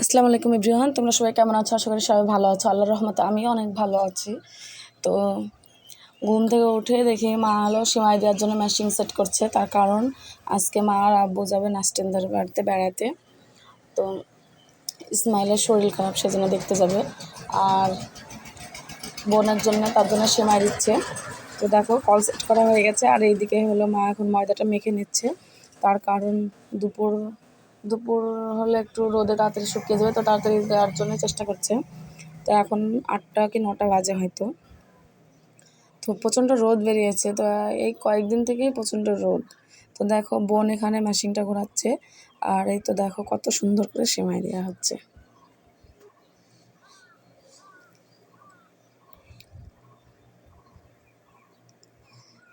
আসসালামু আলাইকুম ইব্রিহান তোমরা সবাই কেমন আছো? আশা করি সবাই ভালো আছো। আল্লাহর রহমতে আমিও অনেক ভালো আছি। তো ঘুম থেকে উঠে দেখি মা হলো সিমাই দেওয়ার জন্য মেশিন সেট করছে। তার কারণ আজকে মা আর আব্বু যাবে নাস্টেনদের বাড়িতে বেড়াতে। তো ইসমাইলের শরীর খারাপ, সেজন্য দেখতে যাবে। আর বোনের জন্য তার জন্য সেমাই দিচ্ছে। তো দেখো কল সেট করা হয়ে গেছে। আর এইদিকে হলো মা এখন ময়দাটা মেখে নিচ্ছে। তার কারণ দুপুর দুপুর হলে একটু রোদে তাড়াতাড়ি শুকিয়ে যাবে, তো তাড়াতাড়ি দেওয়ার জন্য চেষ্টা করছে। তো এখন আটটা কি নটা বাজে হয়তো। তো প্রচণ্ড রোদ বেরিয়েছে, তো এই কয়েকদিন থেকেই প্রচণ্ড রোদ। তো দেখো, বোন এখানে মেশিনটা ঘোরাচ্ছে, আর এই তো দেখো কত সুন্দর করে সেমাই দেওয়া হচ্ছে।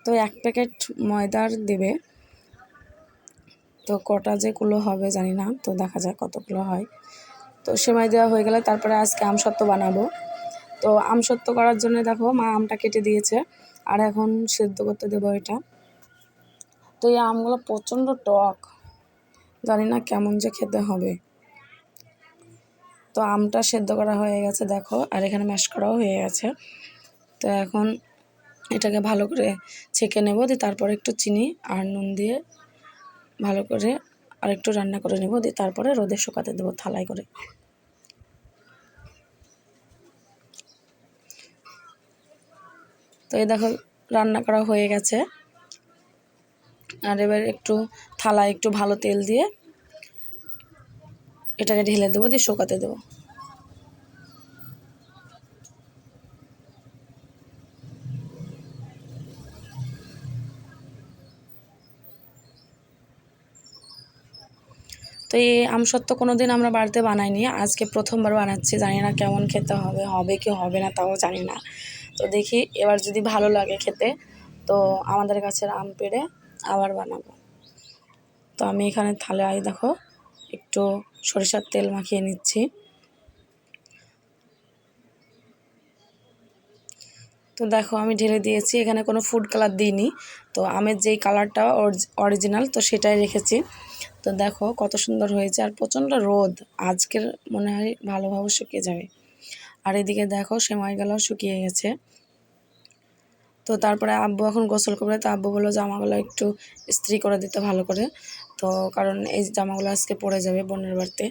তো এক প্যাকেট ময়দার দেবে। তো কটা যে কুলো হবে জানি না, তো দেখা যাক কতগুলো হয়। তো সেমাই দেওয়া হয়ে গেলে তারপরে আজকে আমসত্ত্ব বানাবো। তো আমসত্ত্ব করার জন্য দেখো মা আমটা কেটে দিয়েছে, আর এখন সেদ্ধ করতে দেবো এটা। তো এই আমগুলো প্রচণ্ড টক, জানি না কেমন যে খেতে হবে। তো আমটা সেদ্ধ করা হয়ে গেছে দেখো, আর এখানে ম্যাশ করাও হয়ে গেছে। তো এখন এটাকে ভালো করে ছেঁকে নেব, দিয়ে তারপরে একটু চিনি আর নুন দিয়ে ভালো করে আরেকটু রান্না করে নেব, দিয়ে তারপরে রোদে শুকাতে দেবো থালায় করে। তো এই দেখো, রান্না করা হয়ে গেছে। আর এবার একটু থালায় একটু ভালো তেল দিয়ে এটাকে ঢেলে দেবো, দিয়ে শুকাতে দেবো। তো এই আমসত্ত্ব কোনো দিন আমরা বাড়িতে বানাইনি। আজকে প্রথমবার বানাচ্ছি, জানি না কেমন খেতে হবে হবে কি হবে না তাও জানি না। তো দেখি এবার যদি ভালো লাগে খেতে, তো আমাদের কাছের আম পেড়ে আবার বানাবো। তো আমি এখানে থালে আই দেখো একটু সরিষার তেল মাখিয়ে নিচ্ছি। তো দেখো আমি ঢেলে দিয়েছি, এখানে কোনো ফুড কালার দিইনি। তো আমের যেই কালারটা অরিজিনাল তো সেটাই রেখেছি। তো দেখো কত সুন্দর হয়েছে আর প্রচণ্ড রোদ। আজকের মনে হয় ভালোভাবে শুকিয়ে যাবে। আর এদিকে দেখো সেমাইগুলো শুকিয়ে গেছে। তো তারপরে আব্বু এখন গোসল করবে, তো আব্বু বলল জামাগুলো একটু ইস্ত্রি করে দিতে ভালো করে। তো কারণ এই জামাগুলো আজকে পড়ে যাবে বোনের বাড়িতে।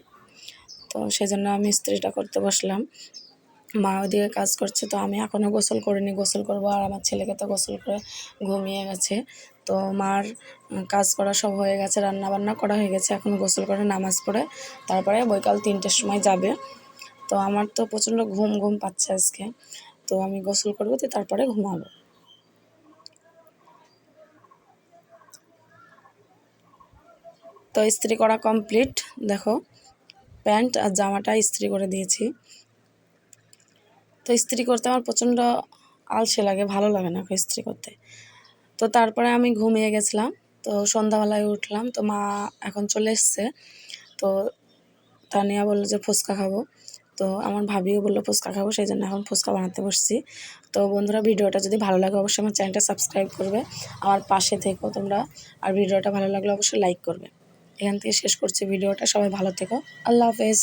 তো সেজন্য আমি ইস্ত্রিটা করতে বসলাম। মা ওদিকে কাজ করছে, তো আমি এখনও গোসল করিনি। গোসল করব আর আমার ছেলেকে তো গোসল করে ঘুমিয়ে গেছে। তো মার কাজ করা সব হয়ে গেছে রান্না বান্না করা হয়ে গেছে। এখন গোসল করে নামাজ পড়ে, তারপরে বৈকাল তিনটের সময় যাবে। তো আমার তো প্রচণ্ড ঘুম ঘুম পাচ্ছে আজকে। তো আমি গোসল করব তো তারপরে ঘুমাবো। তো ইস্ত্রি করা কমপ্লিট, দেখো। প্যান্ট আর জামাটা ইস্ত্রি করে দিয়েছি। তো ইস্ত্রি করতে আমার প্রচণ্ড আলসে লাগে, ভালো লাগে না ইস্ত্রি করতে। তো তারপরে আমি ঘুমিয়ে গেছিলাম, তো সন্ধ্যাবেলায় উঠলাম, তো মা এখন চলে এসছে। তো তানিয়া বলল যে ফুচকা খাব। তো আমার ভাবিও বলল ফুচকা খাব, সেই জন্য এখন ফুচকা বানাতে বসছি। তো বন্ধুরা, ভিডিওটা যদি ভালো লাগে অবশ্যই আমার চ্যানেলটা সাবস্ক্রাইব করবে। আমার পাশে থেকো তোমরা, আর ভিডিওটা ভালো লাগলে অবশ্যই লাইক করবে। এখান থেকে শেষ করছি ভিডিওটা, সবাই ভালো থেকো। আল্লাহ হাফেজ।